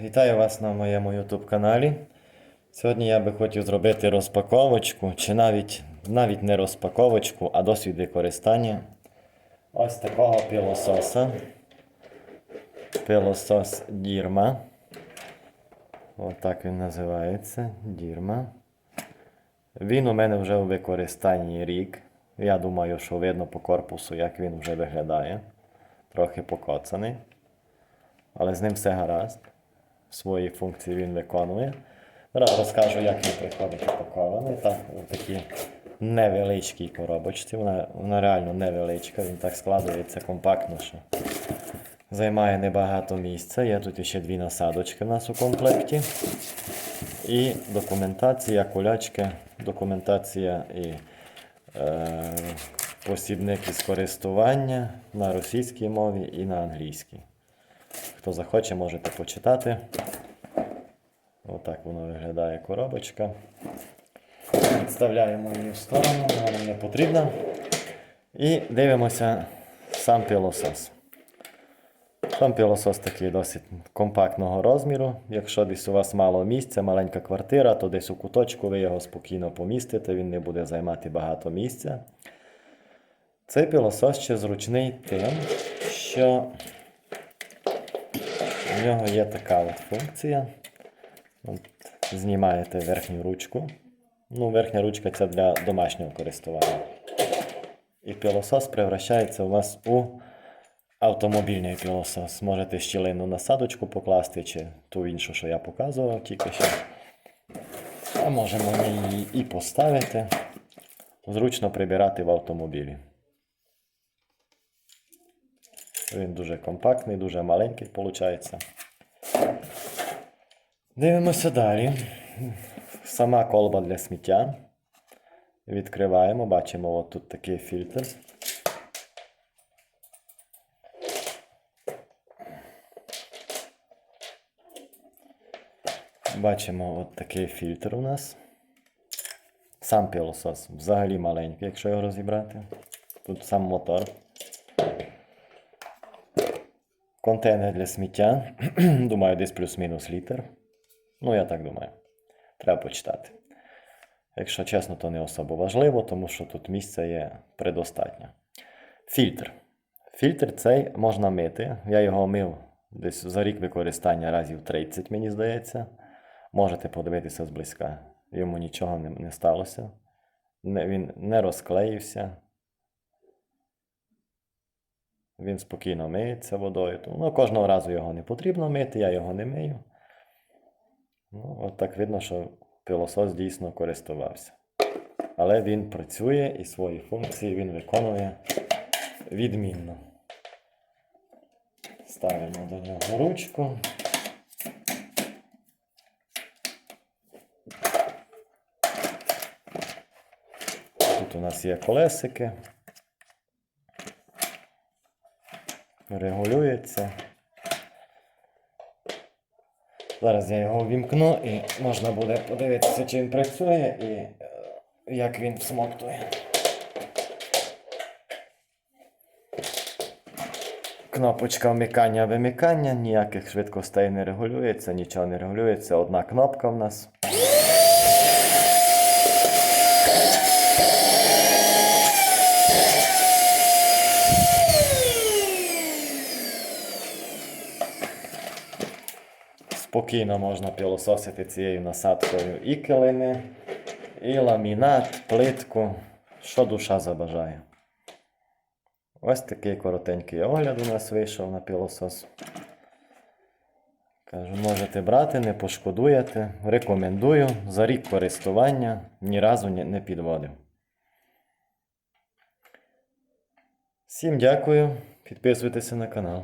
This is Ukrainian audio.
Вітаю вас на моєму YouTube каналі. Сьогодні я би хотів зробити розпаковочку, чи навіть, навіть не розпаковочку, а досвід використання ось такого пилососа. Пилосос Дірма. Отак він називається. Дірма. Він у мене вже у використанні рік. Я думаю, що видно по корпусу, як він вже виглядає. Трохи покоцаний. Але з ним все гаразд. Свої функції він виконує. Зараз розкажу, як він приходить упакований. Так, в такій невеличкій коробочці. Вона, вона реально невеличка, він так складується компактно, що займає небагато місця. Є тут ще дві насадочки у нас у комплекті. І документація, кулячки, документація і е, посібник із користування на російській мові і на англійській. Хто захоче, можете почитати. Отак воно виглядає коробочка. Відставляємо її в сторону, вона нам не потрібна. І дивимося сам пилосос. Сам пилосос такий досить компактного розміру. Якщо десь у вас мало місця, маленька квартира, то десь у куточку ви його спокійно помістите, він не буде займати багато місця. Цей пилосос ще зручний тим, що у нього є така от функція. От, знімаєте верхню ручку. Ну, верхня ручка це для домашнього користування. І пилосос превращається у вас у автомобільний пилосос. Можете щілину насадочку покласти, чи ту іншу, що я показував тільки що. А можемо її і поставити. Зручно прибирати в автомобілі. Він дуже компактний, дуже маленький виходить. Дивимося далі. Сама колба для сміття. Відкриваємо, бачимо от тут такий фільтр. Бачимо от такий фільтр у нас. Сам пилосос взагалі маленький, якщо його розібрати. Тут сам мотор. Контейнер для сміття. Думаю, десь плюс-мінус літр. Ну, я так думаю. Треба почитати. Якщо чесно, то не особо важливо, тому що тут місця є предостатньо. Фільтр. Фільтр цей можна мити. Я його мив десь за рік використання разів 30, мені здається. Можете подивитися зблизька. Йому нічого не, сталося. Він не розклеївся. Він спокійно миється водою. Ну, кожного разу його не потрібно мити, я його не мию. Ну, от так видно, що пилосос дійсно користувався. Але він працює і свої функції він виконує відмінно. Ставимо до нього ручку. Тут у нас є колесики. Регулюється. Зараз я його ввімкну і можна буде подивитися, чи він працює і е, як він всмоктує. Кнопочка вмикання вимикання, ніяких швидкостей не регулюється, нічого не регулюється. Одна кнопка в нас. Спокійно можна пилососити цією насадкою і килими, і ламінат, плитку, що душа забажає. Ось такий коротенький огляд у нас вийшов на пилосос. Кажу, можете брати, не пошкодуєте. Рекомендую. За рік користування ні разу не підводив. Всім дякую. Підписуйтеся на канал.